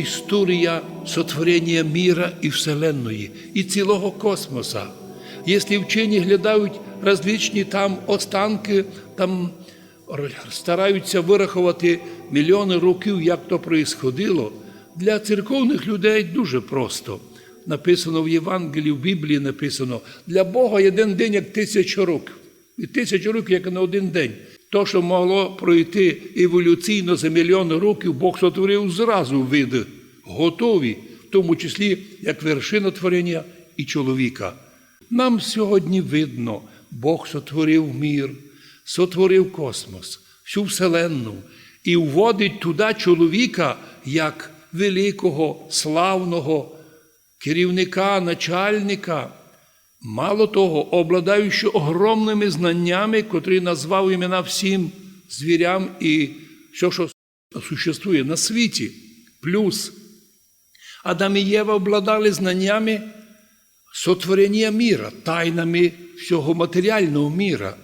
історія сотворення міра і Вселенної, і цілого космоса. Якщо вчені глядають различні там останки, там стараються вирахувати мільйони років, як то происходило, для церковних людей дуже просто. Написано в Євангелії, в Біблії написано, для Бога один день як тисяча років. І тисяча років як на один день. То, що могло пройти еволюційно за мільйони років, Бог сотворив зразу види, готові, в тому числі як вершина творення і чоловіка. Нам сьогодні видно, Бог сотворив мір, сотворив космос, всю Вселенну і вводить туди чоловіка як великого, славного керівника, начальника. Мало того, обладаючи огромними знаннями, котрі назвав імена всім звірям і все, що существує на світі. Плюс Адам і Єва обладали знаннями сотворення міра, тайнами всього матеріального міра.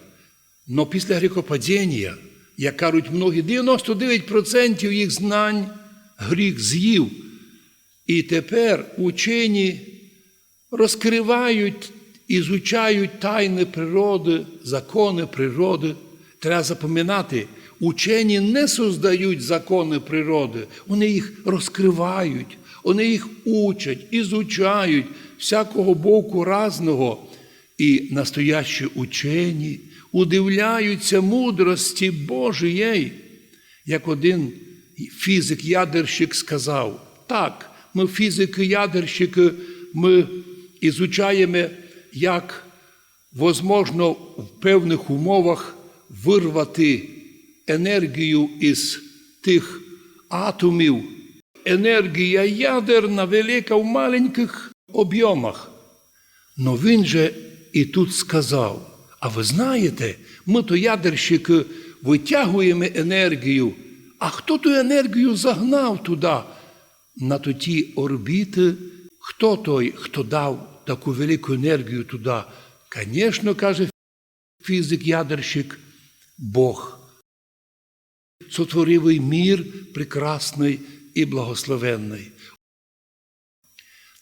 Но після гріхопадіння, як кажуть многі, 99% їх знань гріх з'їв. І тепер учені розкривають, ізучають тайни природи, закони природи. Треба запам'ятати, учені не создають закони природи, вони їх розкривають, вони їх учать, ізучають всякого боку разного. І настоящі учені удивляються мудрості Божої, як один фізик-ядерщик сказав, так, ми фізики-ядерщики, ми ізучаємо, як возможно в певних умовах вирвати енергію із тих атомів. Енергія ядерна велика в маленьких об'ємах. Но він же і тут сказав: а ви знаєте, ми то ядерщики витягуємо енергію, а хто ту енергію загнав туди, на ті орбіти? Хто той, хто дав таку велику енергію туди? Звісно, каже фізик-ядерщик, Бог. Сотворивий мір прекрасний і благословенний.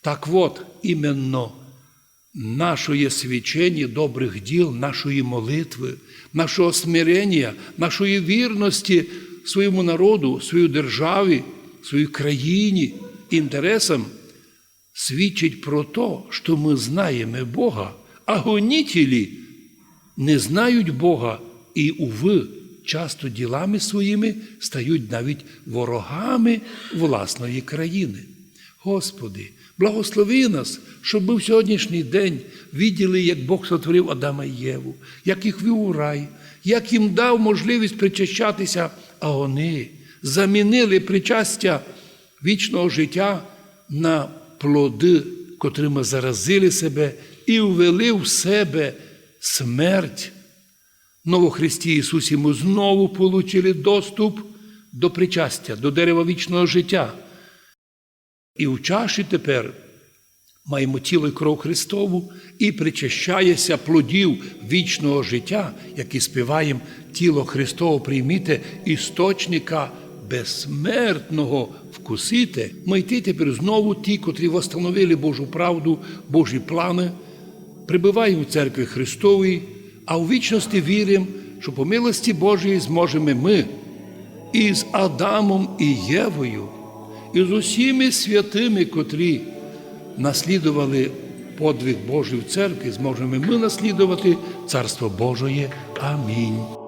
Так от, іменно нашої свічення добрих діл, нашої молитви, нашого смирення, нашої вірності своєму народу, своїй державі, своїй країні, інтересам свідчить про те, що ми знаємо Бога, а гонітелі не знають Бога і, уви, часто ділами своїми стають навіть ворогами власної країни. Господи, благослови нас, щоб ми в сьогоднішній день виділи, як Бог сотворив Адама і Єву, як їх вів у рай, як їм дав можливість причащатися, а вони замінили причастя вічного життя на плоди, котрими заразили себе і ввели в себе смерть. Но во Христі Ісусі ми знову получили доступ до причастя, до дерева вічного життя. І в чаші тепер маємо тіло і кров Христову і причащається плодів вічного життя, які співаємо тіло Христово прийміте, істочника безсмертного вкусите. Ми йти тепер знову ті, котрі встановили Божу правду, Божі плани, прибуваємо в церкві Христовій, а у вічності віримо, що по милості Божої зможемо ми із Адамом і Євою і з усіми святими, котрі наслідували подвиг Божий в церкві, зможемо ми наслідувати Царство Божоє. Амінь.